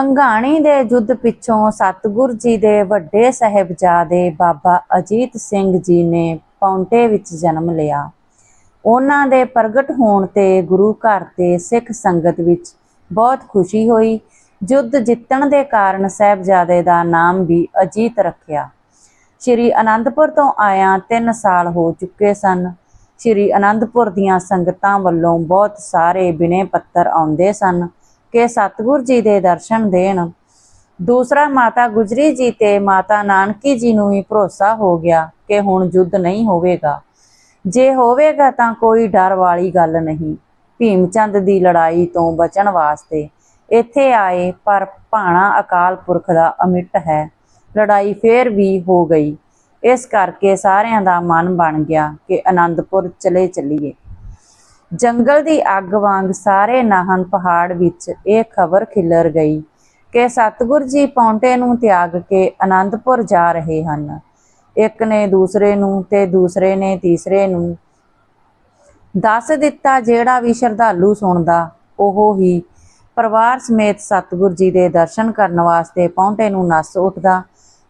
ਪੰਘਾਣੀ ਦੇ ਯੁੱਧ ਪਿੱਛੋਂ ਸਤਿਗੁਰ ਜੀ ਦੇ ਵੱਡੇ ਸਹਿਬਜ਼ਾਦੇ ਬਾਬਾ ਅਜੀਤ ਸਿੰਘ ਜੀ ਨੇ ਪੌਂਟੇ ਵਿੱਚ ਜਨਮ ਲਿਆ। ਉਹਨਾਂ ਦੇ ਪ੍ਰਗਟ ਹੋਣ ਤੇ ਗੁਰੂ ਘਰ ਤੇ ਸਿੱਖ ਸੰਗਤ ਵਿੱਚ ਬਹੁਤ ਖੁਸ਼ੀ ਹੋਈ। ਯੁੱਧ ਜਿੱਤਣ ਦੇ ਕਾਰਨ ਸਹਿਬਜ਼ਾਦੇ ਦਾ ਨਾਮ ਵੀ ਅਜੀਤ ਰੱਖਿਆ। ਸ਼੍ਰੀ ਅਨੰਦਪੁਰ ਤੋਂ ਆਇਆ 3 ਸਾਲ ਹੋ ਚੁੱਕੇ ਸਨ। ਸ਼੍ਰੀ ਅਨੰਦਪੁਰ ਦੀਆਂ ਸੰਗਤਾਂ ਵੱਲੋਂ ਬਹੁਤ ਸਾਰੇ ਬਿਨੇ ਪੱਤਰ ਆਉਂਦੇ ਸਨ। ਕਿ ਸਤਿਗੁਰ ਜੀ ਦੇ ਦਰਸ਼ਨ ਦੇਣ। ਦੂਸਰਾ ਮਾਤਾ ਗੁਜਰੀ ਜੀ ਤੇ ਮਾਤਾ ਨਾਨਕੀ ਜੀ ਨੂੰ ਵੀ ਭਰੋਸਾ ਹੋ ਗਿਆ ਕਿ ਹੁਣ ਯੁੱਧ ਨਹੀਂ ਹੋਵੇਗਾ। ਜੇ ਹੋਵੇਗਾ ਤਾਂ ਕੋਈ ਡਰ ਵਾਲੀ ਗੱਲ ਨਹੀਂ। ਭੀਮ ਚੰਦ ਦੀ ਲੜਾਈ ਤੋਂ ਬਚਣ ਵਾਸਤੇ ਇੱਥੇ ਆਏ, ਪਰ ਭਾਣਾ ਅਕਾਲ ਪੁਰਖ ਦਾ ਅਮਿੱਟ ਹੈ। ਲੜਾਈ ਫੇਰ ਵੀ ਹੋ ਗਈ। ਇਸ ਕਰਕੇ ਸਾਰਿਆਂ ਦਾ ਮਨ ਬਣ ਗਿਆ ਕਿ ਆਨੰਦਪੁਰ ਚਲੇ ਚੱਲੀਏ। ਜੰਗਲ ਦੀ ਅੱਗ ਵਾਂਗ ਸਾਰੇ ਨਾਹਨ ਪਹਾੜ ਵਿੱਚ ਇਹ ਖਬਰ ਖਿਲਰ ਗਈ ਕਿ ਸਤਿਗੁਰ ਜੀ ਪੌਂਟੇ ਨੂੰ ਤਿਆਗ ਕੇ ਆਨੰਦਪੁਰ ਜਾ ਰਹੇ ਹਨ। ਇੱਕ ਨੇ ਦੂਸਰੇ ਨੂੰ ਤੇ ਦੂਸਰੇ ਨੇ ਤੀਸਰੇ ਨੂੰ। ਦੱਸ ਦਿੱਤਾ ਜਿਹੜਾ ਵੀ ਸ਼ਰਧਾਲੂ ਸੁਣਦਾ, ਉਹ ਹੀ ਪਰਿਵਾਰ ਸਮੇਤ ਸਤਿਗੁਰ ਜੀ ਦੇ ਦਰਸ਼ਨ ਕਰਨ ਵਾਸਤੇ ਪੌਂਟੇ ਨੂੰ ਨੱਸ ਉੱਠਦਾ।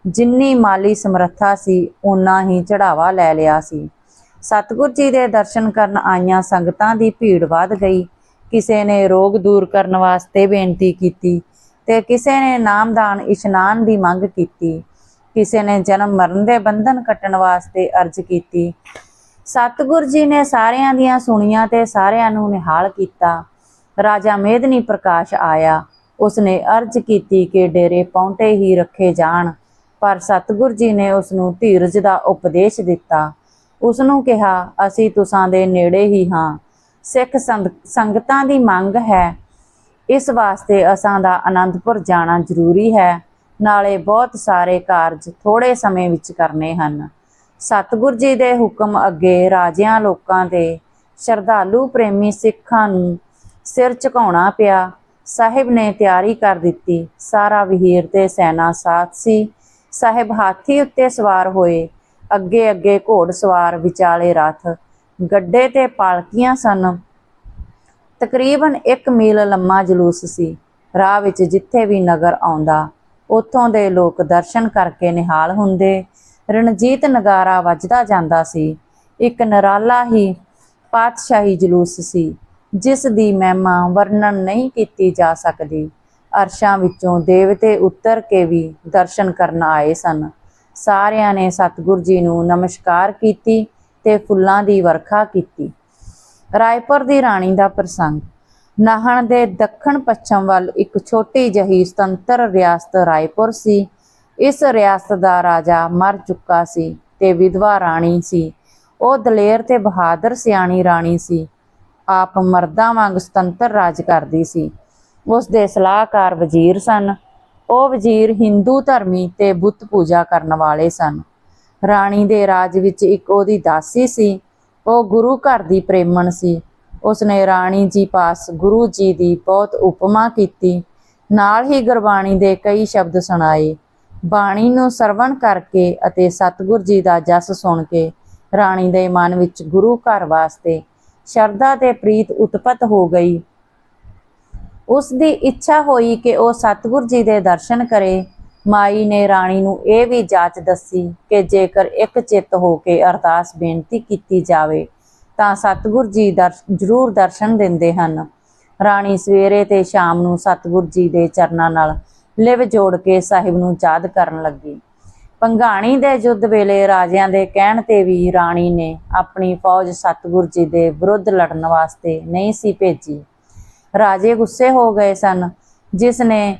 ਜਿੰਨੀ ਮਾਲੀ ਸਮਰੱਥਾ ਸੀ ਉਨਾ ਹੀ ਚੜਾਵਾ ਲੈ ਲਿਆ ਸੀ। ਸਤਿਗੁਰ ਜੀ ਦੇ ਦਰਸ਼ਨ ਕਰਨ ਆਈਆਂ ਸੰਗਤਾਂ ਦੀ ਭੀੜ ਵੱਧ ਗਈ। ਕਿਸੇ ਨੇ ਰੋਗ ਦੂਰ ਕਰਨ ਵਾਸਤੇ ਬੇਨਤੀ ਕੀਤੀ ਤੇ ਕਿਸੇ ਨੇ ਨਾਮਦਾਨ ਇਸ਼ਨਾਨ ਦੀ ਮੰਗ ਕੀਤੀ। ਕਿਸੇ ਨੇ ਜਨਮ ਮਰਨ ਦੇ ਬੰਧਨ ਕੱਟਣ ਵਾਸਤੇ ਅਰਜ਼ ਕੀਤੀ। ਸਤਿਗੁਰ ਜੀ ਨੇ ਸਾਰਿਆਂ ਦੀਆਂ ਸੁਣੀਆਂ ਤੇ ਸਾਰਿਆਂ ਨੂੰ ਨਿਹਾਲ ਕੀਤਾ। ਰਾਜਾ ਮੇਦਨੀ ਪ੍ਰਕਾਸ਼ ਆਇਆ। ਉਸਨੇ ਅਰਜ਼ ਕੀਤੀ ਕਿ ਡੇਰੇ ਪੌਂਟੇ ਹੀ ਰੱਖੇ ਜਾਣ, ਪਰ ਸਤਿਗੁਰ ਜੀ ਨੇ ਉਸ ਨੂੰ ਧੀਰਜ ਦਾ ਉਪਦੇਸ਼ ਦਿੱਤਾ। ਉਸ ਨੂੰ ਕਿਹਾ, ਅਸੀਂ ਤੁਸਾਂ ਦੇ ਨੇੜੇ ਹੀ ਹਾਂ। ਸਿੱਖ ਸੰਗ- ਸੰਗਤਾਂ ਦੀ ਮੰਗ ਹੈ। ਇਸ ਵਾਸਤੇ ਅਸਾਂ ਦਾ ਆਨੰਦਪੁਰ ਜਾਣਾ ਜ਼ਰੂਰੀ ਹੈ। ਨਾਲੇ ਬਹੁਤ ਸਾਰੇ ਕਾਰਜ ਥੋੜੇ ਸਮੇਂ ਵਿੱਚ ਕਰਨੇ ਹਨ। ਸਤਿਗੁਰ ਜੀ ਦੇ ਹੁਕਮ ਅੱਗੇ ਰਾਜਿਆਂ ਲੋਕਾਂ ਦੇ ਸ਼ਰਧਾਲੂ ਪ੍ਰੇਮੀ ਸਿੱਖਾਂ ਨੂੰ ਸਿਰ ਝੁਕਾਉਣਾ ਪਿਆ। ਸਾਹਿਬ ਨੇ ਤਿਆਰੀ ਕਰ ਦਿੱਤੀ। ਸਾਰਾ ਵਹੀਰ ਤੇ ਸੈਨਾ ਸਾਥ ਸੀ। ਸਾਹਿਬ ਹਾਥੀ ਉੱਤੇ ਸਵਾਰ ਹੋਏ। ਅੱਗੇ ਅੱਗੇ ਘੋੜ ਸਵਾਰ ਵਿਚਾਲੇ ਰਥ, ਗੱਡੇ ਤੇ ਪਾਲਕੀਆਂ ਸਨ। ਤਕਰੀਬਨ 1 ਮੀਲ ਲੰਮਾ ਜਲੂਸ ਸੀ। ਰਾਹ ਵਿੱਚ ਜਿੱਥੇ ਵੀ ਨਗਰ ਆਉਂਦਾ, ਉੱਥੋਂ ਦੇ ਲੋਕ ਦਰਸ਼ਨ ਕਰਕੇ ਨਿਹਾਲ ਹੁੰਦੇ। ਰਣਜੀਤ ਨਗਾਰਾ ਵੱਜਦਾ ਜਾਂਦਾ ਸੀ। ਇੱਕ ਨਰਾਲਾ ਹੀ ਪਾਤਸ਼ਾਹੀ ਜਲੂਸ ਸੀ, ਜਿਸ ਦੀ ਮਹਿਮਾ ਵਰਣਨ ਨਹੀਂ ਕੀਤੀ ਜਾ ਸਕਦੀ। ਅਰਸ਼ਾਂ ਵਿੱਚੋਂ ਦੇਵਤੇ ਉਤਰ ਕੇ ਵੀ ਦਰਸ਼ਨ ਕਰਨ ਆਏ ਸਨ। ਸਾਰਿਆਂ ਨੇ ਸਤਿਗੁਰ ਜੀ ਨੂੰ ਨਮਸਕਾਰ ਕੀਤੀ ਤੇ ਫੁੱਲਾਂ ਦੀ ਵਰਖਾ ਕੀਤੀ। ਰਾਏਪੁਰ ਦੀ ਰਾਣੀ ਦਾ ਪ੍ਰਸੰਗ। ਨਾਹਣ ਦੇ ਦੱਖਣ ਪੱਛਮ ਵੱਲ ਇੱਕ ਛੋਟੀ ਜਿਹੀ ਸੁਤੰਤਰ ਰਿਆਸਤ ਰਾਏਪੁਰ ਸੀ। ਇਸ ਰਿਆਸਤ ਦਾ ਰਾਜਾ ਮਰ ਚੁੱਕਾ ਸੀ ਤੇ ਵਿਧਵਾ ਰਾਣੀ ਸੀ। ਉਹ ਦਲੇਰ ਤੇ ਬਹਾਦਰ ਸਿਆਣੀ ਰਾਣੀ ਸੀ। ਆਪ ਮਰਦਾਂ ਵਾਂਗ ਸੁਤੰਤਰ ਰਾਜ ਕਰਦੀ ਸੀ। ਉਸ ਦੇ ਸਲਾਹਕਾਰ ਵਜ਼ੀਰ ਸਨ। ਉਹ ਵਜ਼ੀਰ ਹਿੰਦੂ ਧਰਮੀ ਤੇ ਬੁੱਤ ਪੂਜਾ ਕਰਨ ਵਾਲੇ ਸਨ। ਰਾਣੀ ਦੇ ਰਾਜ ਵਿੱਚ ਇੱਕ ਉਹਦੀ ਦਾਸੀ ਸੀ। ਉਹ ਗੁਰੂ ਘਰ ਦੀ ਪ੍ਰੇਮਣ ਸੀ। ਉਸਨੇ ਰਾਣੀ ਜੀ ਪਾਸ ਗੁਰੂ ਜੀ ਦੀ ਬਹੁਤ ਉਪਮਾ ਕੀਤੀ। ਨਾਲ ਹੀ ਗੁਰਬਾਣੀ ਦੇ ਕਈ ਸ਼ਬਦ ਸੁਣਾਏ। ਬਾਣੀ ਨੂੰ ਸਰਵਣ ਕਰਕੇ ਅਤੇ ਸਤਿਗੁਰ ਜੀ ਦਾ ਜਸ ਸੁਣ ਕੇ ਰਾਣੀ ਦੇ ਮਨ ਵਿੱਚ ਗੁਰੂ ਘਰ ਵਾਸਤੇ ਸ਼ਰਧਾ ਤੇ ਪ੍ਰੀਤ ਉਤਪਤ ਹੋ ਗਈ। ਉਸ ਦੀ ਇੱਛਾ ਹੋਈ ਕਿ ਉਹ ਸਤਿਗੁਰ ਜੀ ਦੇ ਦਰਸ਼ਨ ਕਰੇ। ਮਾਈ ਨੇ ਰਾਣੀ ਨੂੰ ਇਹ ਵੀ ਜਾਚ ਦੱਸੀ ਕਿ ਜੇਕਰ ਇੱਕ ਚਿੱਤ ਹੋ ਕੇ ਅਰਦਾਸ ਬੇਨਤੀ ਕੀਤੀ ਜਾਵੇ, ਤਾਂ ਸਤਿਗੁਰ ਜੀ ਦਰ ਜ਼ਰੂਰ ਦਰਸ਼ਨ ਦਿੰਦੇ ਹਨ। ਰਾਣੀ ਸਵੇਰੇ ਤੇ ਸ਼ਾਮ ਨੂੰ ਸਤਿਗੁਰ ਜੀ ਦੇ ਚਰਨਾਂ ਨਾਲ ਲਿਵ ਜੋੜ ਕੇ ਸਾਹਿਬ ਨੂੰ ਯਾਦ ਕਰਨ ਲੱਗੀ। ਪੰਘਾਣੀ ਦੇ ਯੁੱਧ ਵੇਲੇ ਰਾਜਿਆਂ ਦੇ ਕਹਿਣ ਤੇ ਵੀ ਰਾਣੀ ਨੇ ਆਪਣੀ ਫੌਜ ਸਤਿਗੁਰ ਜੀ ਦੇ ਵਿਰੁੱਧ ਲੜਨ ਵਾਸਤੇ ਨਹੀਂ ਸੀ ਭੇਜੀ। ਰਾਜੇ ਗੁੱਸੇ ਹੋ ਗਏ ਸਨ। ਜਿਸ ਨੇ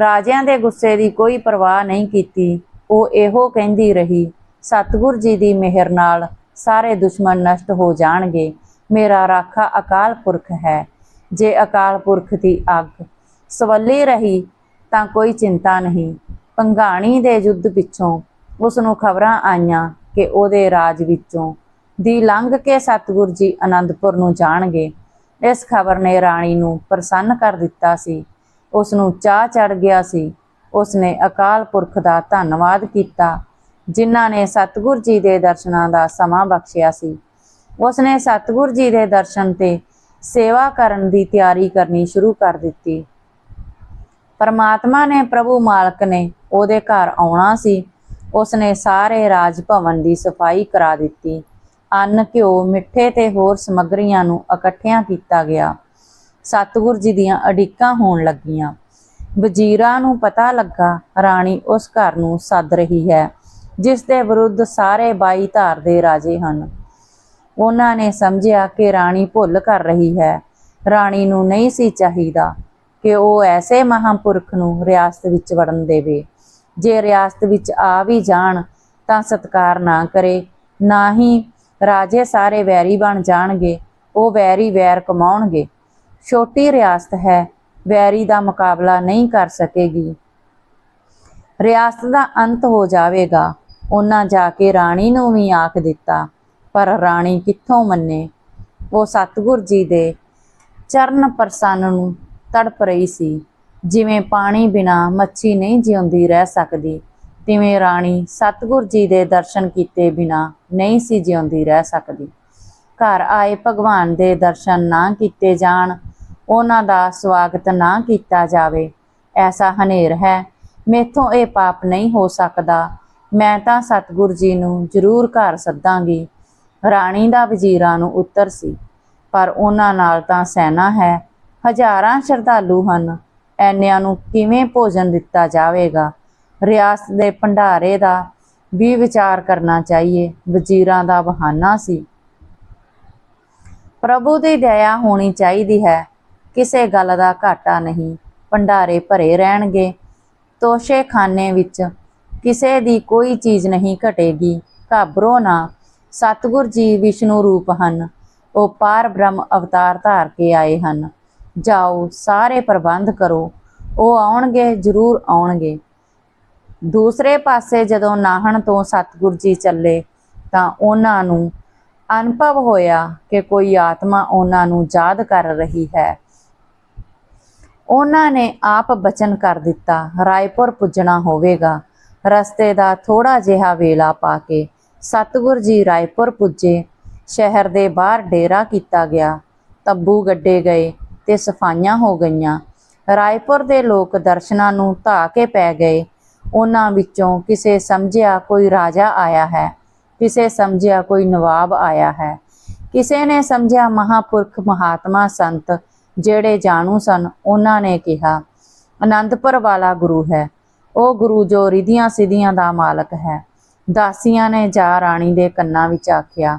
ਰਾਜਿਆਂ ਦੇ ਗੁੱਸੇ ਦੀ ਕੋਈ ਪਰਵਾਹ ਨਹੀਂ ਕੀਤੀ, ਉਹ ਇਹੋ ਕਹਿੰਦੀ ਰਹੀ, ਸਤਿਗੁਰ ਜੀ ਦੀ ਮਿਹਰ ਨਾਲ ਸਾਰੇ ਦੁਸ਼ਮਣ ਨਸ਼ਟ ਹੋ ਜਾਣਗੇ। ਮੇਰਾ ਰਾਖਾ ਅਕਾਲ ਪੁਰਖ ਹੈ। ਜੇ ਅਕਾਲ ਪੁਰਖ ਦੀ ਅੱਗ ਸਵੱਲੀ ਰਹੀ, ਤਾਂ ਕੋਈ ਚਿੰਤਾ ਨਹੀਂ। ਪੰਘਾਣੀ ਦੇ ਯੁੱਧ ਪਿੱਛੋਂ ਉਸ ਨੂੰ ਖਬਰਾਂ ਆਈਆਂ ਕਿ ਉਹਦੇ ਰਾਜ ਵਿੱਚੋਂ ਦੀ ਲੰਘ ਕੇ ਸਤਿਗੁਰ ਜੀ ਅਨੰਦਪੁਰ ਨੂੰ ਜਾਣਗੇ। ਇਸ ਖਬਰ ਨੇ ਰਾਣੀ ਨੂੰ ਪ੍ਰਸੰਨ ਕਰ ਦਿੱਤਾ ਸੀ। ਉਸ ਨੂੰ ਚਾਹ ਚੜ ਗਿਆ ਸੀ। ਉਸ ਨੇ ਅਕਾਲ ਪੁਰਖ ਦਾ ਧੰਨਵਾਦ ਕੀਤਾ, ਜਿਨ੍ਹਾਂ ਨੇ ਸਤਿਗੁਰ ਜੀ ਦੇ ਦਰਸ਼ਨਾਂ ਦਾ ਸਮਾਂ ਬਖਸ਼ਿਆ ਸੀ। ਉਸ ਨੇ ਸਤਿਗੁਰ ਜੀ ਦੇ ਦਰਸ਼ਨ ਤੇ ਸੇਵਾ ਕਰਨ ਦੀ ਤਿਆਰੀ ਕਰਨੀ ਸ਼ੁਰੂ ਕਰ ਦਿੱਤੀ। ਪਰਮਾਤਮਾ ਨੇ ਪ੍ਰਭੂ ਮਾਲਕ ਨੇ ਉਹਦੇ ਘਰ ਆਉਣਾ ਸੀ। ਉਸਨੇ ਸਾਰੇ ਰਾਜ ਭਵਨ ਦੀ ਸਫ਼ਾਈ ਕਰਾ ਦਿੱਤੀ। ਅੰਨ, ਘਿਓ, ਮਿੱਠੇ ਤੇ ਹੋਰ ਸਮੱਗਰੀਆਂ ਨੂੰ ਇਕੱਠਿਆਂ ਕੀਤਾ ਗਿਆ। ਸਤਿਗੁਰ ਜੀ ਦੀਆਂ ਅੜਿੱਕਾਂ ਹੋਣ ਲੱਗੀਆਂ। ਵਜ਼ੀਰਾਂ ਨੂੰ ਪਤਾ ਲੱਗਾ, ਰਾਣੀ ਉਸ ਘਰ ਨੂੰ ਸੱਦ ਰਹੀ ਹੈ, ਜਿਸ ਦੇ ਵਿਰੁੱਧ ਸਾਰੇ ਬਾਈ ਧਾਰ ਦੇ ਰਾਜੇ ਹਨ। ਉਹਨਾਂ ਨੇ ਸਮਝਿਆ ਕਿ ਰਾਣੀ ਭੁੱਲ ਕਰ ਰਹੀ ਹੈ। ਰਾਣੀ ਨੂੰ ਨਹੀਂ ਸੀ ਚਾਹੀਦਾ ਕਿ ਉਹ ਐਸੇ ਮਹਾਂਪੁਰਖ ਨੂੰ ਰਿਆਸਤ ਵਿੱਚ ਵੜਨ ਦੇਵੇ। ਜੇ ਰਿਆਸਤ ਵਿੱਚ ਆ ਵੀ ਜਾਣ, ਤਾਂ ਸਤਕਾਰ ਨਾ ਕਰੇ, ਨਾ ਹੀ ਰਾਜੇ ਸਾਰੇ ਵੈਰੀ ਬਣ ਜਾਣਗੇ, ਉਹ ਵੈਰੀ ਵੈਰ ਕਮਾਉਣਗੇ। ਛੋਟੀ ਰਿਆਸਤ ਹੈ, ਵੈਰੀ ਦਾ ਮੁਕਾਬਲਾ ਨਹੀਂ ਕਰ ਸਕੇਗੀ। ਰਿਆਸਤ ਦਾ ਅੰਤ ਹੋ ਜਾਵੇਗਾ, ਉਹਨਾਂ ਜਾ ਕੇ ਰਾਣੀ ਨੂੰ ਵੀ ਆਖ ਦਿੱਤਾ, ਪਰ ਰਾਣੀ ਕਿੱਥੋਂ ਮੰਨੇ? ਉਹ ਸਤਿਗੁਰ ਜੀ ਦੇ ਚਰਨ ਪ੍ਰਸੰਨ ਨੂੰ ਤੜਪ ਰਹੀ ਸੀ, ਜਿਵੇਂ ਪਾਣੀ ਬਿਨਾ ਮੱਛੀ ਨਹੀਂ ਜਿਉਂਦੀ ਰਹਿ ਸਕਦੀ। ਤਿਵੇਂ ਰਾਣੀ ਸਤਿਗੁਰ ਜੀ ਦੇ ਦਰਸ਼ਨ ਕੀਤੇ ਬਿਨਾ ਨਹੀਂ ਸੀ ਜਿਉਂਦੀ ਰਹਿ ਸਕਦੀ। ਘਰ ਆਏ ਭਗਵਾਨ ਦੇ ਦਰਸ਼ਨ ਨਾ ਕੀਤੇ ਜਾਣ, ਉਹਨਾਂ ਦਾ ਸਵਾਗਤ ਨਾ ਕੀਤਾ ਜਾਵੇ। ਐਸਾ ਹਨੇਰ ਹੈ, ਮੇਥੋਂ ਇਹ ਪਾਪ ਨਹੀਂ ਹੋ ਸਕਦਾ। ਮੈਂ ਤਾਂ ਸਤਿਗੁਰ ਜੀ ਨੂੰ ਜ਼ਰੂਰ ਘਰ ਸੱਦਾਂਗੀ। ਰਾਣੀ ਦਾ ਵਜ਼ੀਰਾਂ ਨੂੰ ਉੱਤਰ ਸੀ, ਪਰ ਉਹਨਾਂ ਨਾਲ ਤਾਂ ਸੈਨਾ ਹੈ, ਹਜ਼ਾਰਾਂ ਸ਼ਰਧਾਲੂ ਹਨ। ਐਨਿਆਂ ਨੂੰ ਕਿਵੇਂ ਭੋਜਨ ਦਿੱਤਾ ਜਾਵੇਗਾ? ਰਿਆਸਤ ਦੇ ਭੰਡਾਰੇ ਦਾ ਵੀ ਵਿਚਾਰ ਕਰਨਾ ਚਾਹੀਏ। ਵਜ਼ੀਰਾਂ ਦਾ ਬਹਾਨਾ ਸੀ। ਪ੍ਰਭੂ ਦੀ ਦਇਆ ਹੋਣੀ ਚਾਹੀਦੀ ਹੈ। ਕਿਸੇ ਗੱਲ ਦਾ ਘਾਟਾ ਨਹੀਂ। ਭੰਡਾਰੇ ਭਰੇ ਰਹਿਣਗੇ। ਤੋਸ਼ੇਖਾਨੇ ਵਿੱਚ ਕਿਸੇ ਦੀ ਕੋਈ ਚੀਜ਼ ਨਹੀਂ ਘਟੇਗੀ। ਘਾਬਰੋ ਨਾ। ਸਤਿਗੁਰ ਜੀ ਵਿਸ਼ਨੂੰ ਰੂਪ ਹਨ। ਉਹ ਪਾਰ ਬ੍ਰਹਮ ਅਵਤਾਰ ਧਾਰ ਕੇ ਆਏ ਹਨ। ਜਾਓ, ਸਾਰੇ ਪ੍ਰਬੰਧ ਕਰੋ। ਉਹ ਆਉਣਗੇ, ਜ਼ਰੂਰ ਆਉਣਗੇ। ਦੂਸਰੇ ਪਾਸੇ ਜਦੋਂ ਨਾਹਣ ਤੋਂ ਸਤਿਗੁਰ ਜੀ ਚੱਲੇ ਤਾਂ ਉਹਨਾਂ ਨੂੰ ਅਨੁਭਵ ਹੋਇਆ ਕਿ ਕੋਈ ਆਤਮਾ ਉਹਨਾਂ ਨੂੰ ਯਾਦ ਕਰ ਰਹੀ ਹੈ। ਉਹਨਾਂ ਨੇ ਆਪ ਬਚਨ ਕਰ ਦਿੱਤਾ, ਰਾਏਪੁਰ ਪੁੱਜਣਾ ਹੋਵੇਗਾ। ਰਸਤੇ ਦਾ ਥੋੜਾ ਜਿਹਾ ਵੇਲਾ ਪਾ ਕੇ ਸਤਿਗੁਰ ਜੀ ਰਾਏਪੁਰ ਪੁੱਜੇ। ਸ਼ਹਿਰ ਦੇ ਬਾਹਰ ਡੇਰਾ ਕੀਤਾ ਗਿਆ। ਤੱਬੂ ਗੱਡੇ ਗਏ ਤੇ ਸਫਾਈਆਂ ਹੋ ਗਈਆਂ। ਰਾਏਪੁਰ ਦੇ ਲੋਕ ਦਰਸ਼ਨਾਂ ਨੂੰ ਧਾ ਕੇ ਪੈ ਗਏ। ਉਹਨਾਂ ਵਿੱਚੋਂ ਕਿਸੇ ਸਮਝਿਆ ਕੋਈ ਰਾਜਾ ਆਇਆ ਹੈ, ਕਿਸੇ ਸਮਝਿਆ ਕੋਈ ਨਵਾਬ ਆਇਆ ਹੈ। ਕਿਸੇ ਨੇ ਸਮਝਿਆ ਮਹਾਪੁਰਖ ਮਹਾਤਮਾ ਸੰਤ ਜਿਹੜੇ ਜਾਣੂ ਸਨ, ਉਹਨਾਂ ਨੇ ਕਿਹਾ, ਅਨੰਦਪੁਰ ਵਾਲਾ ਗੁਰੂ ਹੈ। ਉਹ ਗੁਰੂ ਜੋ ਰਿਧੀਆਂ ਸਿਧੀਆਂ ਦਾ ਮਾਲਕ ਹੈ। ਦਾਸੀਆਂ ਨੇ ਜਾ ਰਾਣੀ ਦੇ ਕੰਨਾਂ ਵਿੱਚ ਆਖਿਆ,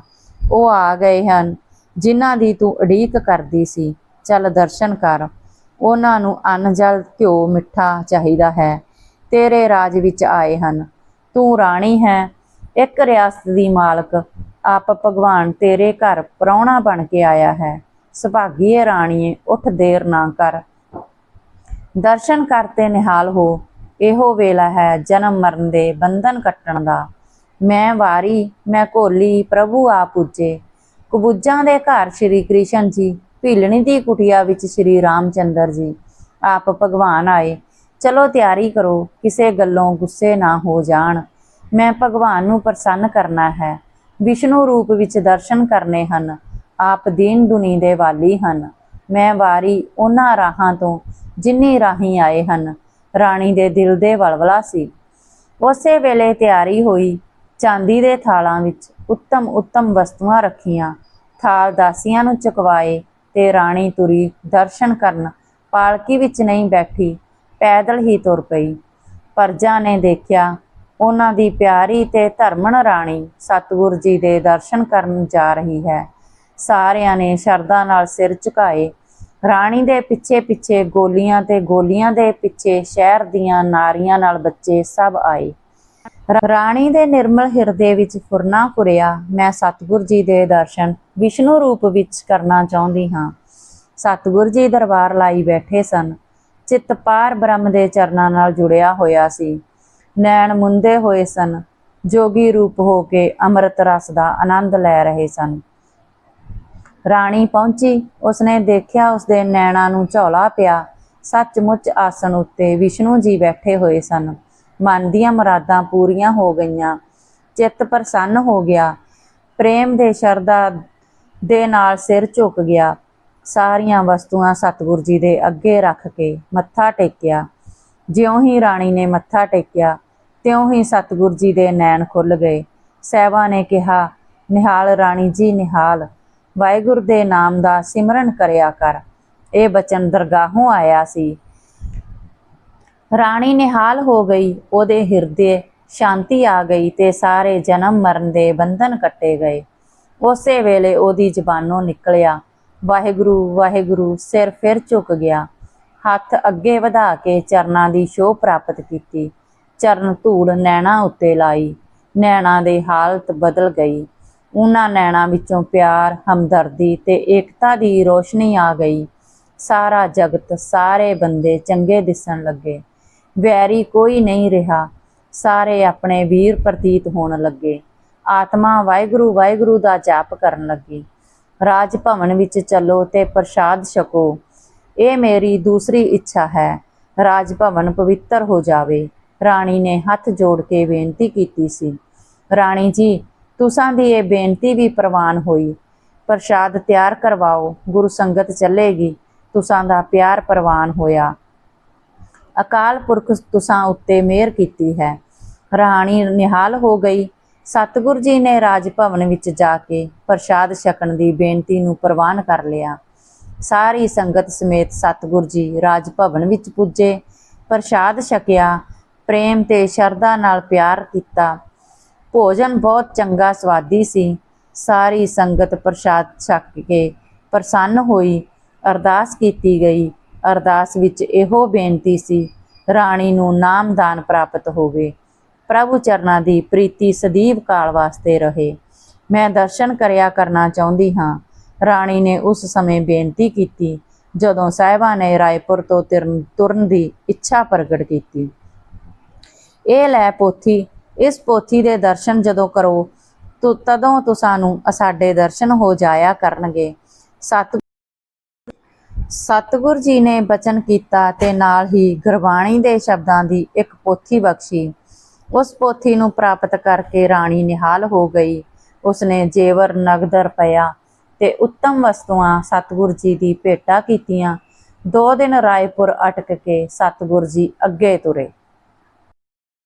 ਉਹ ਆ ਗਏ ਹਨ, ਜਿਨ੍ਹਾਂ ਦੀ ਤੂੰ ਉਡੀਕ ਕਰਦੀ ਸੀ। ਚੱਲ ਦਰਸ਼ਨ ਕਰ। ਉਹਨਾਂ ਨੂੰ ਅੰਨ ਜਲ ਘਿਓ ਮਿੱਠਾ ਚਾਹੀਦਾ ਹੈ। ਤੇਰੇ ਰਾਜ ਵਿੱਚ ਆਏ ਹਨ। ਤੂੰ ਰਾਣੀ ਹੈ। ਇੱਕ ਰਿਆਸਤ ਦੀ ਮਾਲਕ, ਆਪ ਭਗਵਾਨ ਤੇਰੇ ਘਰ ਪ੍ਰਾਹੁਣਾ ਬਣ ਕੇ ਆਇਆ ਹੈ। ਸੁਭਾਗੀਏ ਰਾਣੀਏ, ਉੱਠ ਦੇਰ ਨਾ ਕਰ। ਦਰਸ਼ਨ ਕਰਤੇ ਨਿਹਾਲ ਹੋ। ਇਹੋ ਵੇਲਾ ਹੈ ਜਨਮ ਮਰਨ ਦੇ ਬੰਧਨ ਕੱਟਣ ਦਾ। ਮੈਂ ਵਾਰੀ, ਮੈਂ ਕੋਲੀ ਪ੍ਰਭੂ ਆ ਪੁੱਜੇ ਕਬੂਜਾਂ ਦੇ ਘਰ ਸ਼੍ਰੀ ਕ੍ਰਿਸ਼ਨ ਜੀ, ਭੀਲਣੀ ਦੀ ਕੁਟਿਆ ਵਿੱਚ ਸ਼੍ਰੀ ਰਾਮਚੰਦਰ ਜੀ। ਆਪ ਭਗਵਾਨ ਆਏ। ਚਲੋ ਤਿਆਰੀ ਕਰੋ, ਕਿਸੇ ਗੱਲੋਂ ਗੁੱਸੇ ਨਾ ਹੋ ਜਾਣ। ਮੈਂ ਭਗਵਾਨ ਨੂੰ ਪ੍ਰਸੰਨ ਕਰਨਾ ਹੈ। ਵਿਸ਼ਨੂੰ ਰੂਪ ਵਿੱਚ ਦਰਸ਼ਨ ਕਰਨੇ ਹਨ। ਆਪ ਦੀਨ ਦੁਨੀ ਦੇ ਵਾਲੀ ਹਨ। ਮੈਂ ਵਾਰੀ ਉਹਨਾਂ ਰਾਹਾਂ ਤੋਂ ਜਿੰਨੀ ਰਾਹੀਂ ਆਏ ਹਨ। ਰਾਣੀ ਦੇ ਦਿਲ ਦੇ ਵਲਵਲਾ ਸੀ। ਉਸੇ ਵੇਲੇ ਤਿਆਰੀ ਹੋਈ। ਚਾਂਦੀ ਦੇ ਥਾਲਾਂ ਵਿੱਚ ਉੱਤਮ ਉੱਤਮ ਵਸਤੂਆਂ ਰੱਖੀਆਂ। ਥਾਲ ਦਾਸੀਆਂ ਨੂੰ ਚੁਕਵਾਏ ਤੇ ਰਾਣੀ ਤੁਰੀ ਦਰਸ਼ਨ ਕਰਨ। ਪਾਲਕੀ ਵਿੱਚ ਨਹੀਂ ਬੈਠੀ। ਪੈਦਲ ਹੀ ਤੁਰ ਪਈ। ਪਰਜਾ ਨੇ ਦੇਖਿਆ ਉਹਨਾਂ ਦੀ ਪਿਆਰੀ ਤੇ ਧਰਮਣ ਰਾਣੀ ਸਤਿਗੁਰ ਜੀ ਦੇ ਦਰਸ਼ਨ ਕਰਨ ਜਾ ਰਹੀ ਹੈ। ਸਾਰਿਆਂ ਨੇ ਸ਼ਰਧਾ ਨਾਲ ਸਿਰ ਝੁਕਾਏ। ਰਾਣੀ ਦੇ ਪਿੱਛੇ ਪਿੱਛੇ ਗੋਲੀਆਂ ਤੇ ਗੋਲੀਆਂ ਦੇ ਪਿੱਛੇ ਸ਼ਹਿਰ ਦੀਆਂ ਨਾਰੀਆਂ ਨਾਲ ਬੱਚੇ ਸਭ ਆਏ। ਰਾਣੀ ਦੇ ਨਿਰਮਲ ਹਿਰਦੇ ਵਿੱਚ ਫੁਰਨਾ ਫੁਰਿਆ। ਮੈਂ ਸਤਿਗੁਰ ਜੀ ਦੇ ਦਰਸ਼ਨ ਵਿਸ਼ਨੂੰ ਰੂਪ ਵਿੱਚ ਕਰਨਾ ਚਾਹੁੰਦੀ ਹਾਂ। ਸਤਿਗੁਰ ਜੀ ਦਰਬਾਰ ਲਾਈ ਬੈਠੇ ਸਨ। ਚਿੱਤ ਪਾਰ ਬ੍ਰਹਮ ਦੇ ਚਰਨਾਂ ਨਾਲ ਜੁੜਿਆ ਹੋਇਆ ਸੀ। ਨੈਣ ਮੁੰਦੇ ਹੋਏ ਸਨ। ਜੋਗੀ ਰੂਪ ਹੋ ਕੇ ਅੰਮ੍ਰਿਤ ਰਸ ਦਾ ਆਨੰਦ ਲੈ ਰਹੇ ਸਨ। ਰਾਣੀ ਪਹੁੰਚੀ। ਉਸਨੇ ਦੇਖਿਆ ਉਸਦੇ ਨੈਣਾਂ ਨੂੰ ਝੋਲਾ ਪਿਆ। ਸੱਚਮੁੱਚ ਆਸਣ ਉੱਤੇ ਵਿਸ਼ਨੂੰ ਜੀ ਬੈਠੇ ਹੋਏ ਸਨ। ਮਨ ਦੀਆਂ ਮੁਰਾਦਾਂ ਪੂਰੀਆਂ ਹੋ ਗਈਆਂ। ਚਿੱਤ ਪ੍ਰਸੰਨ ਹੋ ਗਿਆ। ਪ੍ਰੇਮ ਦੇ ਸ਼ਰਧਾ ਦੇ ਨਾਲ ਸਿਰ ਝੁਕ ਗਿਆ। ਸਾਰੀਆਂ ਵਸਤੂਆਂ ਸਤਿਗੁਰ ਜੀ ਦੇ ਅੱਗੇ ਰੱਖ ਕੇ ਮੱਥਾ ਟੇਕਿਆ। ਜਿਉਂ ਹੀ ਰਾਣੀ ਨੇ ਮੱਥਾ ਟੇਕਿਆ, ਤਿਉਂ ਹੀ ਸਤਿਗੁਰ ਜੀ ਦੇ ਨੈਣ ਖੁੱਲ ਗਏ। ਸਹਿਬਾ ਨੇ ਕਿਹਾ, ਨਿਹਾਲ ਰਾਣੀ ਜੀ, ਨਿਹਾਲ। ਵਾਹਿਗੁਰੂ ਦੇ ਨਾਮ ਦਾ ਸਿਮਰਨ ਕਰਿਆ ਕਰ। ਇਹ ਬਚਨ ਦਰਗਾਹੋਂ ਆਇਆ ਸੀ। ਰਾਣੀ ਨਿਹਾਲ ਹੋ ਗਈ, ਉਹਦੇ ਹਿਰਦੇ ਸ਼ਾਂਤੀ ਆ ਗਈ ਤੇ ਸਾਰੇ ਜਨਮ ਮਰਨ ਦੇ ਬੰਧਨ ਕੱਟੇ ਗਏ। ਉਸੇ ਵੇਲੇ ਉਹਦੀ ਜ਼ਬਾਨੋਂ ਨਿਕਲਿਆ ਵਾਹਿਗੁਰੂ ਵਾਹਿਗੁਰੂ, ਸਿਰ ਫਿਰ ਝੁਕ ਗਿਆ। ਹੱਥ ਅੱਗੇ ਵਧਾ ਕੇ ਚਰਨਾਂ ਦੀ ਸ਼ੋਅ ਪ੍ਰਾਪਤ ਕੀਤੀ। ਚਰਨ ਧੂੜ ਨੈਣਾ ਉੱਤੇ ਲਾਈ। ਨੈਣਾ ਦੀ ਹਾਲਤ ਬਦਲ ਗਈ। ਉਹਨਾਂ ਨੈਣਾ ਵਿੱਚੋਂ ਪਿਆਰ, ਹਮਦਰਦੀ ਤੇ ਏਕਤਾ ਦੀ ਰੋਸ਼ਨੀ ਆ ਗਈ। ਸਾਰਾ ਜਗਤ, ਸਾਰੇ ਬੰਦੇ ਚੰਗੇ ਦਿਸਣ ਲੱਗੇ। ਵੈਰੀ ਕੋਈ ਨਹੀਂ ਰਿਹਾ। ਸਾਰੇ ਆਪਣੇ ਵੀਰ ਪ੍ਰਤੀਤ ਹੋਣ ਲੱਗੇ। ਆਤਮਾ ਵਾਹਿਗੁਰੂ ਵਾਹਿਗੁਰੂ ਦਾ ਜਾਪ ਕਰਨ ਲੱਗੀ। ਰਾਜ ਭਵਨ ਵਿੱਚ ਚੱਲੋ ਤੇ ਪ੍ਰਸ਼ਾਦ ਛਕੋ। ਇਹ ਮੇਰੀ ਦੂਸਰੀ ਇੱਛਾ ਹੈ। ਰਾਜ ਭਵਨ ਪਵਿੱਤਰ ਹੋ ਜਾਵੇ। ਰਾਣੀ ਨੇ ਹੱਥ ਜੋੜ ਕੇ ਬੇਨਤੀ ਕੀਤੀ ਸੀ। ਰਾਣੀ ਜੀ, ਤੁਸਾਂ ਦੀ ਇਹ ਬੇਨਤੀ ਵੀ ਪ੍ਰਵਾਨ ਹੋਈ। ਪ੍ਰਸ਼ਾਦ ਤਿਆਰ ਕਰਵਾਓ, ਗੁਰੂ ਸੰਗਤ ਚੱਲੇਗੀ। ਤੁਸਾਂ ਦਾ ਪਿਆਰ ਪ੍ਰਵਾਨ ਹੋਇਆ। ਅਕਾਲ ਪੁਰਖ ਤੁਸਾਂ ਉੱਤੇ ਮਿਹਰ ਕੀਤੀ ਹੈ। ਰਾਣੀ ਨਿਹਾਲ ਹੋ ਗਈ। ਸਤਿਗੁਰ ਜੀ ਨੇ ਰਾਜ ਭਵਨ ਵਿੱਚ ਜਾ ਕੇ ਪ੍ਰਸ਼ਾਦ ਛਕਣ ਦੀ ਬੇਨਤੀ ਨੂੰ ਪ੍ਰਵਾਨ ਕਰ ਲਿਆ। ਸਾਰੀ ਸੰਗਤ ਸਮੇਤ ਸਤਿਗੁਰ ਜੀ ਰਾਜ ਭਵਨ ਵਿੱਚ ਪੁੱਜੇ। ਪ੍ਰਸ਼ਾਦ ਛਕਿਆ, ਪ੍ਰੇਮ ਤੇ ਸ਼ਰਧਾ ਨਾਲ ਪਿਆਰ ਕੀਤਾ। ਭੋਜਨ ਬਹੁਤ ਚੰਗਾ ਸਵਾਦੀ ਸੀ। ਸਾਰੀ ਸੰਗਤ ਪ੍ਰਸ਼ਾਦ ਛਕ ਕੇ ਪ੍ਰਸੰਨ ਹੋਈ। ਅਰਦਾਸ ਕੀਤੀ ਗਈ। ਅਰਦਾਸ ਵਿੱਚ ਇਹੋ ਬੇਨਤੀ ਸੀ, ਰਾਣੀ ਨੂੰ ਨਾਮਦਾਨ ਪ੍ਰਾਪਤ ਹੋਵੇ। ਪ੍ਰਭੂ ਚਰਨਾਂ ਦੀ ਪ੍ਰੀਤੀ ਸਦੀਵ ਕਾਲ ਵਾਸਤੇ ਰਹੇ। ਮੈਂ ਦਰਸ਼ਨ ਕਰਿਆ ਕਰਨਾ ਚਾਹੁੰਦੀ ਹਾਂ। ਰਾਣੀ ਨੇ ਉਸ ਸਮੇਂ ਬੇਨਤੀ ਕੀਤੀ, ਜਦੋਂ ਸਾਹਿਬਾਂ ਨੇ ਰਾਏਪੁਰ ਤੋਂ ਤੁਰਨ ਦੀ ਇੱਛਾ ਪ੍ਰਗਟ ਕੀਤੀ। ਇਹ ਲੈ ਪੋਥੀ, ਇਸ ਪੋਥੀ ਦੇ ਦਰਸ਼ਨ ਜਦੋਂ ਕਰੋ, ਤੋ ਤਦੋਂ ਤੁਸਾਂ ਨੂੰ ਸਾਡੇ ਦਰਸ਼ਨ ਹੋ ਜਾਇਆ ਕਰਨਗੇ। ਸਤ, ਸਤਿਗੁਰ ਜੀ ਨੇ ਬਚਨ ਕੀਤਾ ਤੇ ਨਾਲ ਹੀ ਗੁਰਬਾਣੀ ਦੇ ਸ਼ਬਦਾਂ ਦੀ ਇੱਕ ਪੋਥੀ ਬਖਸ਼ੀ। ਉਸ ਪੋਥੀ ਨੂੰ ਪ੍ਰਾਪਤ ਕਰਕੇ ਰਾਣੀ ਨਿਹਾਲ ਹੋ ਗਈ। ਉਸਨੇ ਜੇਵਰ ਨਗਦ ਰੁਪਇਆ ਤੇ ਉੱਤਮ ਵਸਤੂਆਂ ਸਤਿਗੁਰ ਜੀ ਦੀ ਭੇਟਾ ਕੀਤੀਆਂ। ਦੋ ਦਿਨ ਰਾਏਪੁਰ ਅਟਕ ਕੇ ਸਤਿਗੁਰ ਜੀ ਅੱਗੇ ਤੁਰੇ।